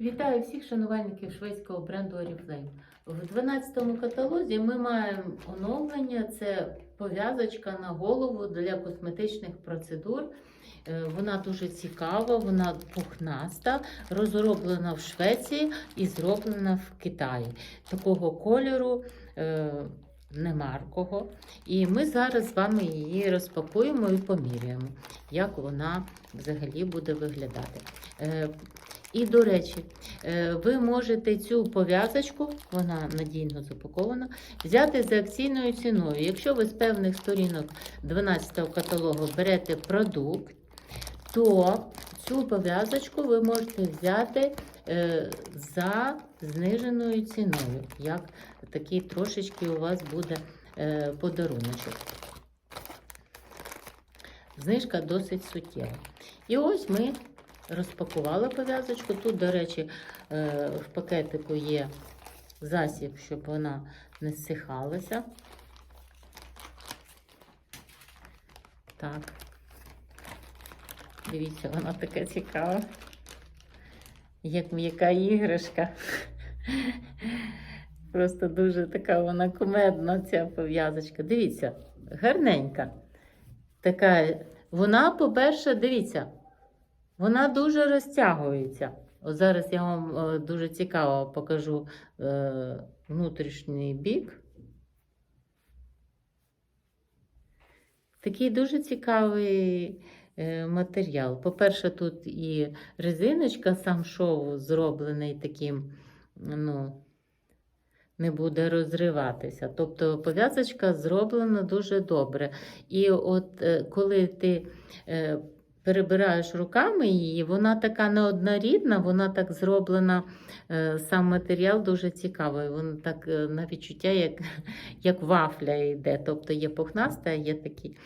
Вітаю всіх шанувальників шведського бренду Oriflame. В 12 каталозі ми маємо оновлення. Це пов'язочка на голову для косметичних процедур. Е, Вона дуже цікава, вона пухнаста, розроблена в Швеції і зроблена в Китаї. Такого кольору е, немаркого. І ми зараз з вами її розпакуємо і поміряємо, як вона взагалі буде виглядати. І, до речі, е, ви можете цю пов'язочку, вона надійно запакована, взяти за акційною ціною. Якщо ви з певних сторінок 12 каталогу берете продукт, то цю пов'язочку ви можете взяти е, за зниженою ціною. Як такий трошечки у вас буде е, подаруночок. Знижка досить суттєва. І ось ми розпакували пов'язочку. Тут, до речі, е, в пакетику є засіб, щоб вона не зсихалася. Так. Дивіться, вона така цікава. Як м'яка іграшка. Просто дуже така вона кумедна, ця пов'язочка. Дивіться, гарненька. Така, вона, по-перше, дивіться, вона дуже розтягується. От зараз я вам е, дуже цікаво покажу е, внутрішній бік. Такий дуже цікавий е, матеріал. По-перше, тут і резиночка, сам шов зроблений таким, ну, не буде розриватися. Тобто пов'язочка зроблена дуже добре. І от коли ти перебираєш руками її, вона така неоднорідна, вона так зроблена, е, сам матеріал дуже цікавий. Воно так е, на відчуття, як, як вафля йде. Тобто є пухнаста, є такі.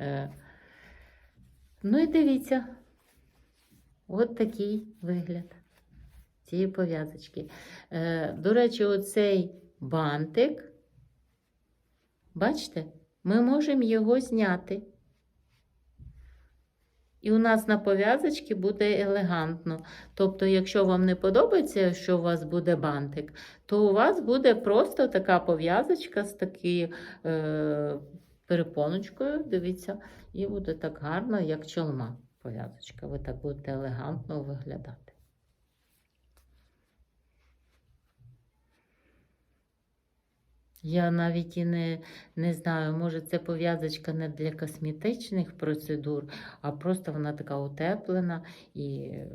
Е. Ну і дивіться, от такий вигляд цієї пов'язочки. До речі, оцей бантик, бачите, ми можемо його зняти. І у нас на пов'язочці буде елегантно. Тобто, якщо вам не подобається, що у вас буде бантик, то у вас буде просто така пов'язочка з такою е, перепоночкою, дивіться, і буде так гарно, як чолма пов'язочка. Ви так будете елегантно виглядати. Я навіть і не, не знаю, може це пов'язочка не для косметичних процедур, а просто вона така утеплена і е,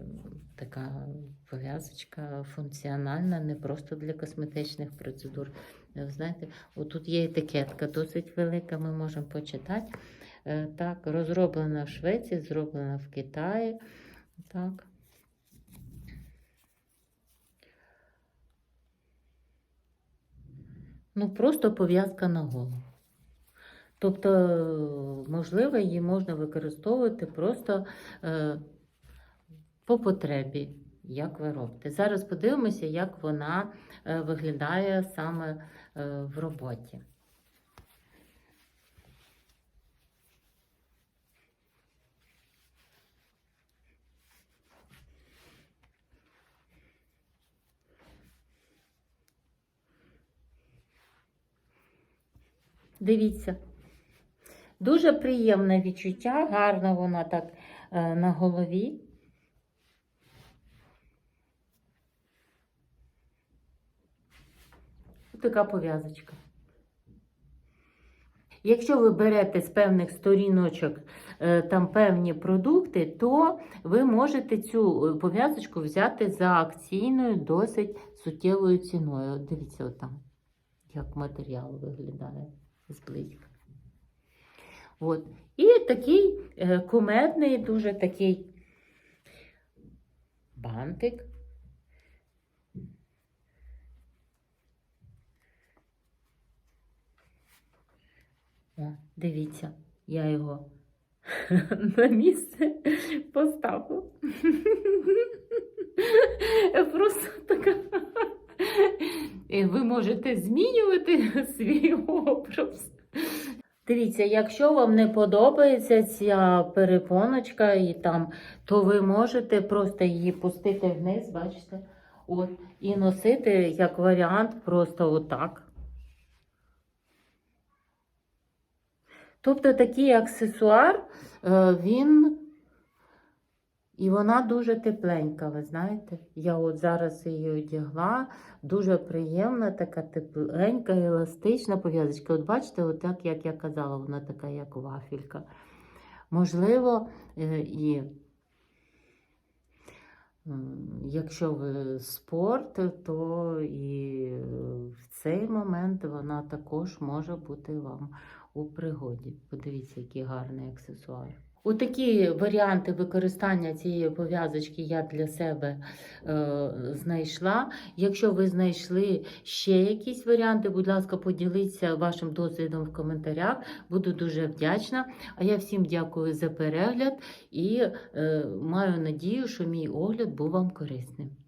така пов'язочка функціональна, не просто для косметичних процедур. Е, Знаєте, отут є етикетка досить велика, ми можемо почитати. Е, Так, розроблена в Швеції, зроблена в Китаї. Так. Ну, просто пов'язка на голову. Тобто, можливо, її можна використовувати просто е, по потребі, як ви робите. Зараз подивимося, як вона е, виглядає саме е, в роботі. Дивіться. Дуже приємне відчуття, гарно вона так е, на голові. Ось така пов'язочка. Якщо ви берете з певних сторіночок е, там певні продукти, то ви можете цю е, пов'язочку взяти за акційною досить суттєвою ціною. Дивіться, отам, як матеріал виглядає зблизька. От. І такий е, кумедний, дуже такий бантик. О, дивіться, я його на місце поставлю. Просто. Ви можете змінювати свій образ. Дивіться, якщо вам не подобається ця перепоночка і там, то ви можете просто її пустити вниз, бачите? От, і носити як варіант просто отак. Тобто такий аксесуар, е, він і вона дуже тепленька, ви знаєте. Я от зараз її одягла. Дуже приємна, така тепленька, еластична пов'язочка. От бачите, от так, як я казала, вона така, як вафелька. Можливо, е, і якщо ви спорт, то і е, в цей момент вона також може бути вам у пригоді. Подивіться, який гарний аксесуар. У такі варіанти використання цієї пов'язочки я для себе е, знайшла. Якщо ви знайшли ще якісь варіанти, будь ласка, поділіться вашим досвідом в коментарях. Буду дуже вдячна. А я всім дякую за перегляд і е, маю надію, що мій огляд був вам корисним.